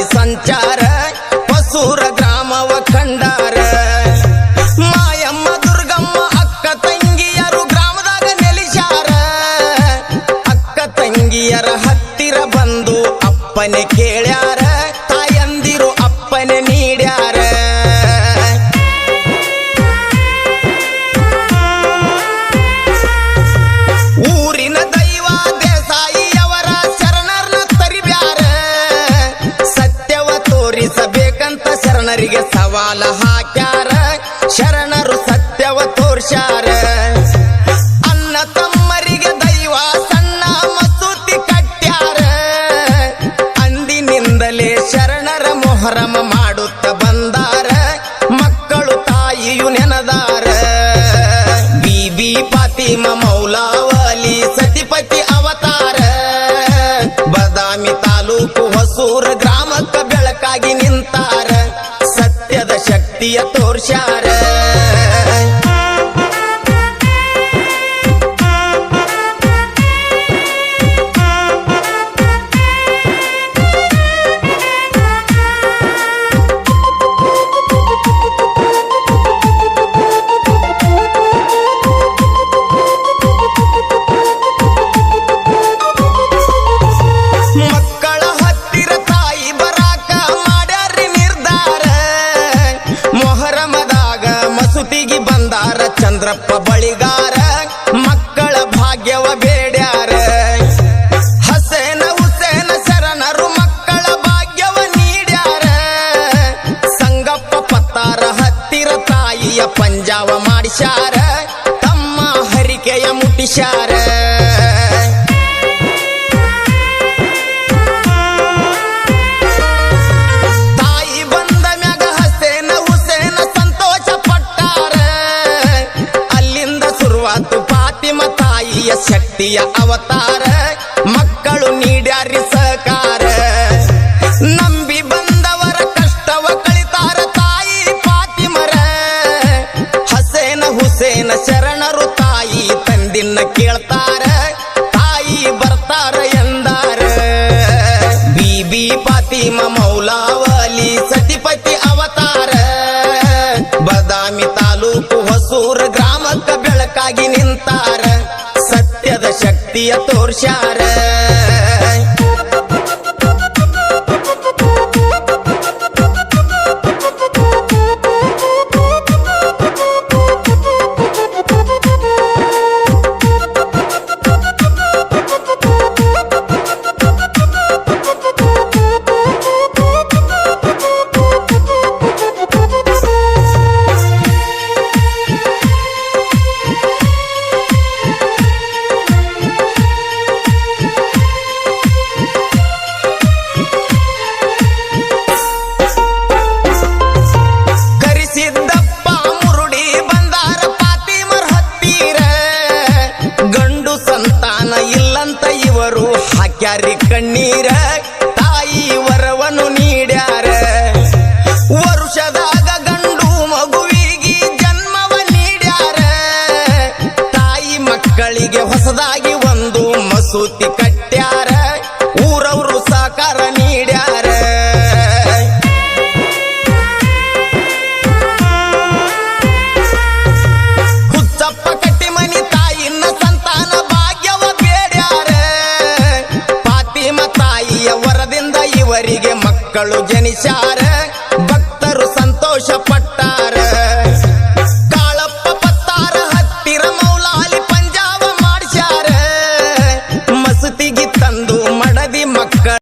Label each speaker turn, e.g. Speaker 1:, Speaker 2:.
Speaker 1: ಸಂಚಾರ ಮೊಹರಮ ಮಾಡುತ್ತ ಬಂದಾರ, ಮಕ್ಕಳು ತಾಯಿಯು ನೆನದಾರ. ಬೀಬಿ ಪಾತಿಮ ಮೌಲಾವಲಿ ಸತಿಪತಿ ಅವತಾರ. ಬದಾಮಿ ತಾಲೂಕು ಹೊಸೂರ ಗ್ರಾಮಕ್ಕ ಬೆಳಕಾಗಿ ನಿಂತಾರ. ಸತ್ಯದ ಶಕ್ತಿಯ ತೋರ್ಸ್ಯಾರ. ಪಂಜಾವ ಮಾಡಿಸ್ಯಾರ, ತಮ್ಮ ಹರಿಕೆಯ ಮುಟ್ಟಿಸ್ಯಾರ. ತಾಯಿ ಬಂದ ಮ್ಯಾಗ ಹಸೇನ ಹುಸೇನ ಸಂತೋಷ ಪಟ್ಟಾರ ಅಲ್ಲಿಂದ ಶುರುವಾತು ಫಾತಿಮ ತಾಯಿಯ ಶಕ್ತಿಯ ಅವತಾರ. ಕೇಳ್ತಾರ, ತಾಯಿ ಬರ್ತಾರ ಎಂದಾರ. ಬೀಬಿ ಪಾತಿಮ ಮೌಲಾವಲಿ ಸತಿಪತಿ ಅವತಾರ. ಬದಾಮಿ ತಾಲೂಕು ಹೊಸೂರು ಗ್ರಾಮಕ್ಕ ಬೆಳಕಾಗಿ ನಿಂತಾರ. ಸತ್ಯದ ಶಕ್ತಿಯ ತೋರ್ಸ್ಯಾರ. ಫಾತಿಮ ತಾಯಿಯ